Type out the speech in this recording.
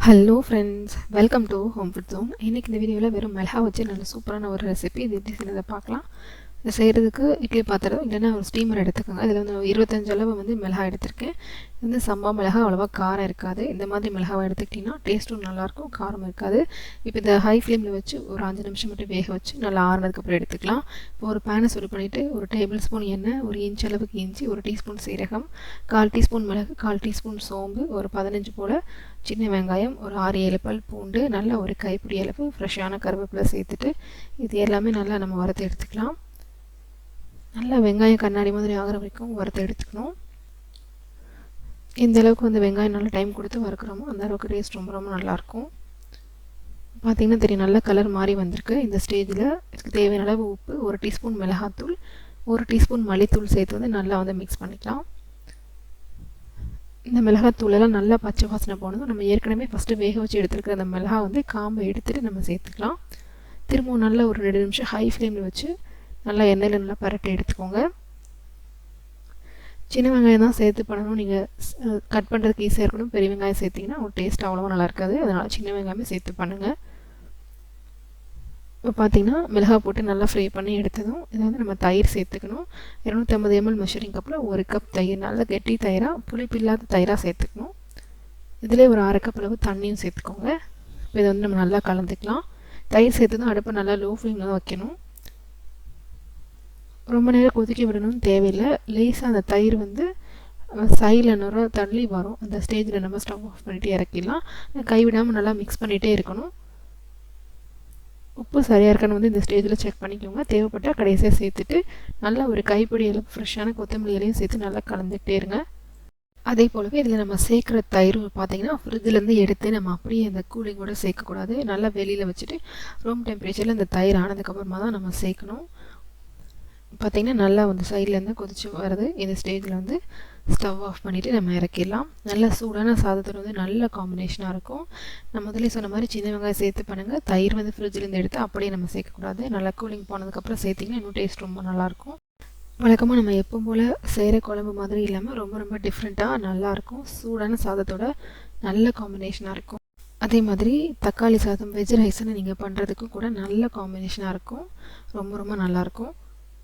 Hello friends welcome to home food zone இன்றைக்கி இந்த வீடியோவில் வெறும் மிளகா வச்சு நல்ல சூப்பரான ஒரு ரெசிபி இது எப்படி செய்யறதை பார்க்கலாம். இது செய்கிறதுக்கு இட்லி பாத்திரம் இல்லைன்னா ஒரு ஸ்டீமர் எடுத்துக்கோங்க. இதில் வந்து இருபத்தஞ்சு அளவு வந்து மிளகா எடுத்திருக்கேன். இது வந்து சம்பா மிளகா அவ்வளோவா காரம் இருக்காது. இந்த மாதிரி மிளகாவை எடுத்துக்கிட்டிங்கன்னா டேஸ்ட்டும் நல்லாயிருக்கும் காரம் இருக்காது. இப்போ இந்த ஹை ஃப்ளேமில் வச்சு ஒரு அஞ்சு நிமிஷம் மட்டும் வேக வச்சு நல்லா ஆறுனதுக்கப்புறம் எடுத்துக்கலாம். இப்போ ஒரு பேனை சுடு பண்ணிவிட்டு ஒரு டேபிள் ஸ்பூன் எண்ணெய் ஒரு இன்ச் அளவுக்கு இஞ்சி ஒரு டீஸ்பூன் சீரகம் கால் டீஸ்பூன் மிளகு கால் டீஸ்பூன் சோம்பு ஒரு பதினஞ்சு போல் சின்ன வெங்காயம் ஒரு ஆறு ஏழு பல் பூண்டு நல்லா ஒரு கைப்பிடி அளவு ஃப்ரெஷ்ஷான கருவேப்பிலை சேர்த்துட்டு இது எல்லாமே நல்லா நம்ம வறுத்து எடுத்துக்கலாம். நல்லா வெங்காயம் கண்ணாடி மாதிரி ஆகிற வரைக்கும் வறுத்து எடுத்துக்கணும். எந்த அளவுக்கு வந்து வெங்காயம் நல்லா டைம் கொடுத்து வறுக்கிறோமோ அந்த அளவுக்கு டேஸ்ட் ரொம்ப ரொம்ப நல்லாயிருக்கும். பார்த்திங்கன்னா தெரியும் நல்ல கலர் மாதிரி வந்திருக்கு. இந்த ஸ்டேஜில் இதுக்கு தேவையான அளவு உப்பு ஒரு டீஸ்பூன் மிளகாத்தூள் ஒரு டீஸ்பூன் மல்லித்தூள் சேர்த்து வந்து நல்லா வந்து மிக்ஸ் பண்ணிக்கலாம். இந்த மிளகாத்தூளெல்லாம் நல்லா பச்சை வாசனை போனதும் நம்ம ஏற்கனவே ஃபஸ்ட்டு வேக வச்சு எடுத்துருக்கிற அந்த மிளகா வந்து காம்பை எடுத்துகிட்டு நம்ம சேர்த்துக்கலாம். திரும்பவும் நல்லா ஒரு ரெண்டு நிமிஷம் ஹை ஃப்ளேமில் வச்சு நல்லா எண்ணெயில் நல்லா பரட்டி எடுத்துக்கோங்க. சின்ன வெங்காயம் தான் சேர்த்து பண்ணணும். நீங்கள் கட் பண்ணுறதுக்கு ஈஸியாக இருக்கணும். பெரிய வெங்காயம் சேர்த்திங்கன்னா உங்கள் டேஸ்ட் அவ்வளோவா நல்லா இருக்காது. அதனால் சின்ன வெங்காயமே சேர்த்து பண்ணுங்கள் இப்போ பார்த்தீங்கன்னா மிளகாய் போட்டு நல்லா ஃப்ரை பண்ணி எடுத்ததும் இதை வந்து நம்ம தயிர் சேர்த்துக்கணும். இரநூத்தம்பது எம்எல் மெஷரிங் கப்பில் ஒரு கப் தயிர் நல்லா கெட்டி தயிராக புளிப்பு இல்லாத தயிராக சேர்த்துக்கணும். இதிலே ஒரு அரை கப் அளவு தண்ணியும் சேர்த்துக்கோங்க. இப்போ இதை வந்து நம்ம நல்லா கலந்துக்கலாம். தயிர் சேர்த்து தான் அடுப்பை நல்லா லோ ஃப்ளேமில் தான் வைக்கணும். ரொம்ப நேரம் கொதிக்க விடணும்னு தேவையில்லை. லேசாக அந்த தயிர் வந்து சைடில் நுர தள்ளி வரும். அந்த ஸ்டேஜில் நம்ம ஸ்டவ் ஆஃப் பண்ணிவிட்டு இறக்கிடலாம். கைவிடாமல் நல்லா மிக்ஸ் பண்ணிகிட்டே இருக்கணும். உப்பு சரியாக இருக்கான்னு வந்து இந்த ஸ்டேஜில் செக் பண்ணிக்கோங்க. தேவைப்பட்டால் கடைசியாக சேர்த்துட்டு நல்லா ஒரு கைப்பிடி அளவு ஃப்ரெஷ்ஷான கொத்தமல்லி இலையும் சேர்த்து நல்லா கலந்துக்கிட்டே இருங்க. அதே போலவே இதில் நம்ம சேர்க்குற தயிர் பார்த்தீங்கன்னா ஃப்ரிட்ஜிலேருந்து எடுத்து நம்ம அப்படியே அந்த கூலிங்கோட சேர்க்கக்கூடாது. நல்லா வெளியில் வச்சுட்டு ரூம் டெம்பரேச்சரில் இந்த தயிர் ஆனதுக்கப்புறமா தான் நம்ம சேர்க்கணும். பார்த்திங்கன்னா நல்லா வந்து சைட்லேருந்து கொதிச்சு வருது. இந்த ஸ்டேஜில் வந்து ஸ்டவ் ஆஃப் பண்ணிவிட்டு நம்ம இறக்கிடலாம். நல்லா சூடான சாதத்தோட வந்து நல்ல காம்பினேஷனாக இருக்கும். நம்ம முதலே சொன்ன மாதிரி சின்ன வெங்காயம் சேர்த்து பண்ணுங்கள் தயிர் வந்து ஃப்ரிட்ஜிலேருந்து எடுத்து அப்படியே நம்ம சேர்க்கக்கூடாது. நல்லா கூலிங் போனதுக்கப்புறம் சேர்த்திங்கன்னா இன்னும் டேஸ்ட் ரொம்ப நல்லாயிருக்கும். வழக்கமாக நம்ம எப்போ போல் செய்கிற குழம்பு மாதிரி இல்லாமல் ரொம்ப ரொம்ப டிஃப்ரெண்ட்டாக நல்லாயிருக்கும். சூடான சாதத்தோட நல்ல காம்பினேஷனாக இருக்கும். அதே மாதிரி தக்காளி சாதம் வெஜ் ரைஸ்னு நீங்கள் பண்ணுறதுக்கும் கூட நல்ல காம்பினேஷனாக இருக்கும். ரொம்ப ரொம்ப நல்லாயிருக்கும்.